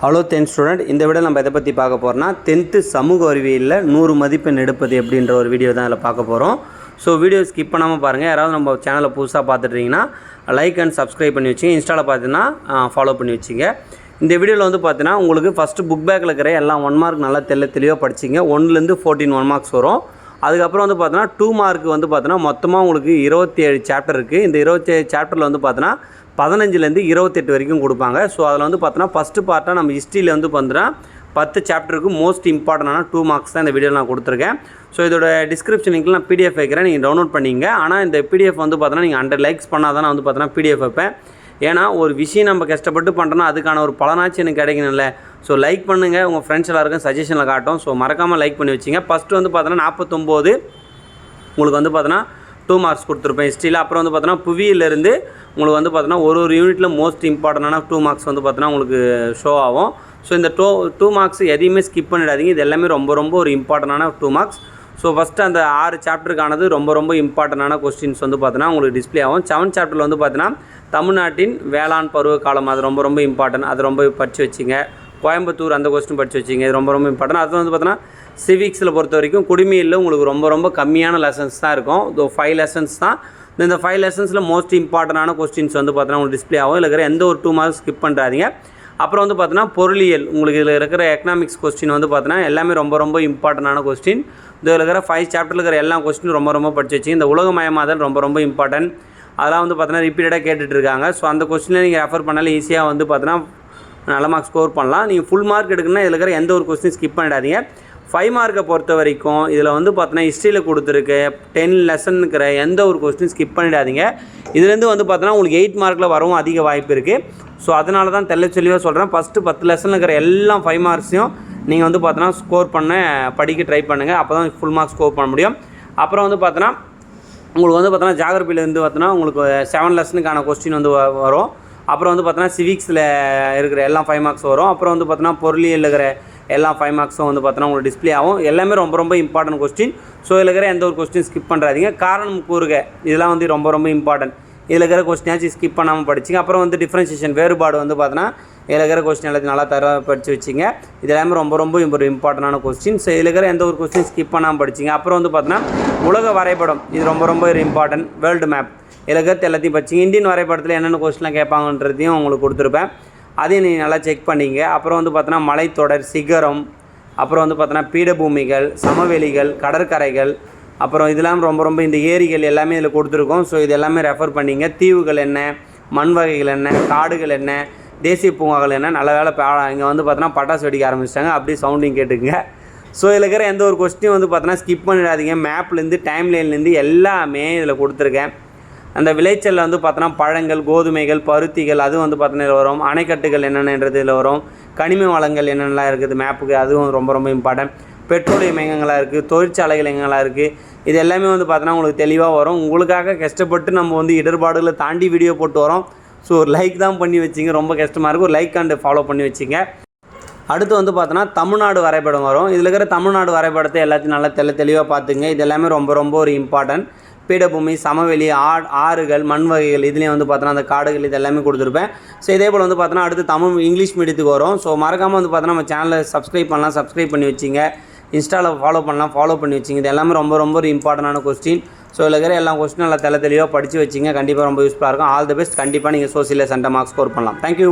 Hello tenth student இந்த விட நம்ம எதை பற்றி பார்க்க போகிறோம்னா டென்த்து சமூக அறிவியலில் நூறு மதிப்பெண் எடுப்பது எப்படின்ற ஒரு வீடியோ தான் இதில் பார்க்க போகிறோம் ஸோ வீடியோ ஸ்கிப் பண்ணாமல் பாருங்கள் யாராவது நம்ம சேனலை புதுசாக பார்த்துட்ருந்தீங்கன்னா லைக் அண்ட் சப்ஸ்கிரைப் பண்ணி வச்சுங்க. இன்ஸ்டாவில் பார்த்தீங்கன்னா ஃபாலோ பண்ணி வச்சுங்க. இந்த வீடியோவில் வந்து பார்த்தீங்கன்னா உங்களுக்கு ஃபஸ்ட்டு புக் பேக்கில் இருக்கிற எல்லாம் ஒன் மார்க் நல்லா தெல்ல தெளிவாக படிச்சிங்க. ஒன்லேருந்து ஃபோர்டீன் ஒன் மார்க்ஸ் வரும். அதுக்கப்புறம் வந்து பார்த்தோன்னா டூ மார்க் வந்து பார்த்தோன்னா மொத்தமாக உங்களுக்கு இருபத்தி ஏழு சாப்டர் இருக்குது இந்த இருபத்தி ஏழு சாப்டரில் வந்து பார்த்தோன்னா பதினஞ்சுலேருந்து இருபத்தெட்டு வரைக்கும் கொடுப்பாங்க. ஸோ அதில் வந்து பார்த்தோன்னா ஃபஸ்ட்டு பார்ட்டாக நம்ம ஹிஸ்ட்ரியில் வந்து பார்த்தோன்னா பத்து சாப்டருக்கு மோஸ்ட் இம்பார்ட்டண்டான டூ மார்க்ஸ் தான் இந்த வீடியோவில் நான் கொடுத்துருக்கேன். ஸோ இதோட டிஸ்கிரிப்ஷன் லிங்க்கில் நான் பிடிஎஃப் வைக்கிறேன். நீங்கள் டவுன்லோட் பண்ணிங்க. ஆனால் இந்த பிடிஎஃப் வந்து பார்த்தோன்னா நீங்கள் ஹண்ட்ரட் லைக்ஸ் பண்ணால் தான் நான் வந்து பார்த்தோன்னா பிடிஎஃப் வைப்பேன். ஏன்னா ஒரு விஷயம் நம்ம கஷ்டப்பட்டு பண்ணுறோன்னா அதுக்கான ஒரு பலனாச்சு எனக்கு கிடைக்கணும்ல. ஸோ லைக் பண்ணுங்கள் உங்கள் ஃப்ரெண்ட்ஸ் எல்லாருக்கும் சஜஷனில் காட்டும். ஸோ மறக்காமல் லைக் பண்ணி வச்சிங்க. ஃபஸ்ட்டு வந்து பார்த்தோன்னா நாற்பத்தொம்போது உங்களுக்கு வந்து பார்த்தோன்னா டூ மார்க்ஸ் கொடுத்துருப்பேன் ஹிஸ்ட்ரியில் அப்புறம் வந்து பார்த்தோன்னா புவியிலேருந்து உங்களுக்கு வந்து பார்த்தோன்னா ஒரு ஒரு யூனிட்டில் மோஸ்ட் இம்பார்ட்டண்டான டூ மார்க்ஸ் வந்து பார்த்தோன்னா உங்களுக்கு ஷோ ஆகும். ஸோ இந்த டூ டூ மார்க்ஸ் எதையுமே ஸ்கிப் பண்ணிடாதீங்க. இது எல்லாமே ரொம்ப ரொம்ப ஒரு இம்பார்ட்டண்டான டூ மார்க்ஸ் ஸோ ஃபஸ்ட்டு அந்த ஆறு சாப்டருக்கானது ரொம்ப ரொம்ப இம்பார்ட்டண்டான கொஸ்டின்ஸ் வந்து பார்த்தோன்னா உங்களுக்கு டிஸ்ப்ளே ஆகும். செவன் சாப்டரில் வந்து பார்த்தீங்கன்னா தமிழ்நாட்டின் வேளாண் பருவ காலம் அது ரொம்ப ரொம்ப இம்பார்ட்டன்ட் அது ரொம்ப படித்து வச்சிங்க. கோயம்புத்தூர் அந்த கொஸ்டின் படித்து வச்சிங்க. இது ரொம்ப ரொம்ப இம்பார்ட்டன் அது வந்து பார்த்தோன்னா சிவிக்ஸில் பொறுத்த வரைக்கும் குடிமையில் உங்களுக்கு ரொம்ப ரொம்ப கம்மியான லெசன்ஸ் தான் இருக்கும். இதோ ஃபைவ் லெசன்ஸ் தான். இந்த ஃபைவ் லெசன்ஸில் மோஸ்ட் இம்பார்ட்டண்டான கொஸ்டின்ஸ் வந்து பார்த்தோன்னா உங்களுக்கு டிஸ்ப்ளே ஆகும். இல்லை இருக்கிற எந்த ஒரு டூ மார்க்ஸ் ஸ்கிப் பண்ணுறாதீங்க அப்புறம் வந்து பார்த்தோன்னா பொருளியல். உங்களுக்கு இதில் இருக்கிற எக்கனாமிக்ஸ் கொஸ்டின் வந்து பார்த்தோன்னா எல்லாமே ரொம்ப ரொம்ப இம்பார்ட்டண்டான கொஸ்டின் இதில் இருக்கிற ஃபைவ் சாப்டரில் இருக்கிற எல்லா கொஸ்டினும் ரொம்ப ரொம்ப படிச்சு வச்சு இந்த உலகமயமாதல் ரொம்ப ரொம்ப இம்பார்ட்டன்ட் அதெல்லாம் வந்து பார்த்தோன்னா ரிப்பீட்டடாக கேட்டுட்ருக்காங்க ஸோ அந்த கொஸ்டினில் நீங்கள் ரெஃபர் பண்ணாலும் ஈஸியாக வந்து பார்த்தோன்னா நல்ல மார்க் ஸ்கோர் பண்ணலாம். நீங்கள் ஃபுல் மார்க் எடுக்கணும்னா இதில் இருக்கிற எந்த ஒரு கொஸ்டின் ஸ்கிப் பண்ணிடாதீங்க. ஃபைவ் மார்க்கை பொறுத்த வரைக்கும் இதில் வந்து பார்த்தோன்னா ஹிஸ்ட்ரியில் கொடுத்துருக்கு. டென் லெசனுக்கிற எந்த ஒரு கொஸ்டின் ஸ்கிப் பண்ணிடாதீங்க. இதுலேருந்து வந்து பார்த்தோன்னா உங்களுக்கு எயிட் மார்க்கில் வரவும் அதிக வாய்ப்பு இருக்குது ஸோ அதனால தான் தெல்ல தெளிவாக சொல்கிறேன் ஃபஸ்ட்டு பத்து லெசனில் இருக்கிற எல்லா ஃபைவ் மார்க்ஸையும் நீங்கள் வந்து பார்த்தோன்னா ஸ்கோர் பண்ண படிக்க ட்ரை பண்ணுங்கள் அப்போ தான் ஃபுல் மார்க் ஸ்கோர் பண்ண முடியும். அப்புறம் வந்து பார்த்தோன்னா உங்களுக்கு வந்து பார்த்தோன்னா ஜாகிரபிலேருந்து பார்த்தோன்னா உங்களுக்கு செவன் லெசனுக்கான கொஸ்டின் வந்து வ- வரும். அப்புறம் வந்து பார்த்தோன்னா சிவிக்ஸில் இருக்கிற எல்லா ஃபைவ் மார்க்ஸ் வரும். அப்புறம் வந்து பார்த்தோன்னா பொருளியல் இருக்கிற எல்லா ஃபைவ் மார்க்ஸும் வந்து பார்த்தோன்னா உங்களுக்கு டிஸ்ப்ளே ஆகும். எல்லாமே ரொம்ப ரொம்ப இம்பார்ட்டன்ட் கொஸ்டின் ஸோ இதில் இருக்கிற எந்த ஒரு கொஸ்டின் ஸ்கிப் பண்ணுறாதீங்க காரணம் கூறுக. இதெல்லாம் வந்து ரொம்ப ரொம்ப இம்பார்ட்டன்ட் இதில் இருக்கிற கொஸ்டினாச்சும் ஸ்கிப் பண்ணாமல் படிச்சிங்க. அப்புறம் வந்து டிஃப்ரென்சியேஷன் வேறுபாடு வந்து பார்த்தோன்னா இதில் இருக்கிற கொஸ்டின் எல்லாத்தையும் நல்லா தர படித்து வச்சுங்க. இது எல்லாமே ரொம்ப ரொம்ப ஒரு இம்பார்ட்டண்டான கொஸ்டின் ஸோ இதில் இருக்கிற எந்த ஒரு கொஸ்டின் ஸ்கிப் பண்ணாமல் படிச்சிங்க. அப்புறம் வந்து பார்த்தோன்னா உலக வரைபடம். இது ரொம்ப ரொம்ப ஒரு இம்பார்ட்டன்ட் வேர்ல்டு மேப் இதில் இருக்கிறது எல்லாத்தையும் படிச்சிங்க. இந்தியன் வரைபடத்தில் என்னென்ன கொஸ்டின்லாம் கேட்பாங்கன்றதையும் உங்களுக்கு கொடுத்துருப்பேன். அதையும் நீங்கள் நல்லா செக் பண்ணிங்க. அப்புறம் வந்து பார்த்தோன்னா மலைத்தொடர் சிகரம். அப்புறம் வந்து பார்த்தோன்னா பீடபூமிகள் சமவெளிகள் கடற்கரைகள். அப்புறம் இதெல்லாம் ரொம்ப ரொம்ப இந்த ஏரிகள் எல்லாமே இதில் கொடுத்துருக்கோம். ஸோ இது எல்லாமே ரெஃபர் பண்ணிங்க. தீவுகள் என்ன? மண் வகைகள் என்ன? காடுகள் என்ன? தேசிய பூங்காக்கள் என்ன நல்ல வேலை இங்கே வந்து பார்த்தோன்னா பட்டாசு வெடிக்க ஆரம்பிச்சிட்டாங்க. அப்படியே சவுண்டிங் கேட்டுக்குங்க. ஸோ இதில் இருக்கிற எந்த ஒரு கொஸ்டின் வந்து பார்த்தோன்னா ஸ்கிப் பண்ணிடாதீங்க. மேப்லேருந்து டைம் லைன்லேருந்து எல்லாமே இதில் கொடுத்துருக்கேன். அந்த விளைச்சலில் வந்து பார்த்தோன்னா பழங்கள் கோதுமைகள் பருத்திகள் அதுவும் வந்து பார்த்தோன்னா இதில் வரும். அணைக்கட்டுகள் என்னென்னன்றது இதில் வரும். கனிம வளங்கள் என்னென்னலாம் இருக்குது மேப்புக்கு அதுவும் ரொம்ப ரொம்ப இம்பார்ட்டன்ட் பெட்ரோலியம் எங்கெங்கெல்லாம் இருக்குது தொழிற்சாலைகள் எங்கெல்லாம் இருக்குது இது எல்லாமே வந்து பார்த்தோன்னா உங்களுக்கு தெளிவாக வரும். உங்களுக்காக கஷ்டப்பட்டு நம்ம வந்து இடர்பாடுகளை தாண்டி வீடியோ போட்டு வரோம். ஸோ ஒரு லைக் தான் பண்ணி வச்சிங்க. ரொம்ப கஷ்டமாக இருக்கும். ஒரு லைக் அண்டு ஃபாலோ பண்ணி வச்சிங்க. அடுத்து வந்து பார்த்தோன்னா தமிழ்நாடு வரைபடம் வரும். இதில் இருக்கிற தமிழ்நாடு வரைபடத்தை எல்லாத்தையும் நல்லா தெளி தெளிவாக பார்த்துங்க. இது எல்லாமே ரொம்ப ரொம்ப ஒரு இம்பார்ட்டன்ட் பீடபூமி சமவெளி ஆ ஆறுகள் மண் வகைகள் இதுலேயும் வந்து பார்த்தோன்னா அந்த காடுகள் இது எல்லாமே கொடுத்துருப்பேன். ஸோ இதே போல் வந்து பார்த்தோன்னா அடுத்து தமிழ் இங்கிலீஷ் மீடியத்துக்கு வரும். ஸோ மறக்காமல் வந்து பார்த்தோன்னா நம்ம சேனலை சப்ஸ்கிரைப் பண்ணலாம். சப்ஸ்கிரைப் பண்ணி வச்சிங்க. இன்ஸ்டாவில் ஃபாலோ பண்ணலாம். ஃபாலோ பண்ணி வச்சிங்க. இது எல்லாமே ரொம்ப ரொம்ப ஒரு இம்பார்ட்டண்டான கொஸ்டின் ஸோ இதில் இருக்கிற எல்லா கொஸ்டின் நல்லா தெல தெளிவாக படித்து வச்சிங்க. கண்டிப்பாக ரொம்ப யூஸ்ஃபுல்லாக இருக்கும். ஆல் தி பெஸ்ட் கண்டிப்பாக நீங்கள் சோசியலில் சென்டர் மார்க் ஸ்கோர் பண்ணலாம். Thank you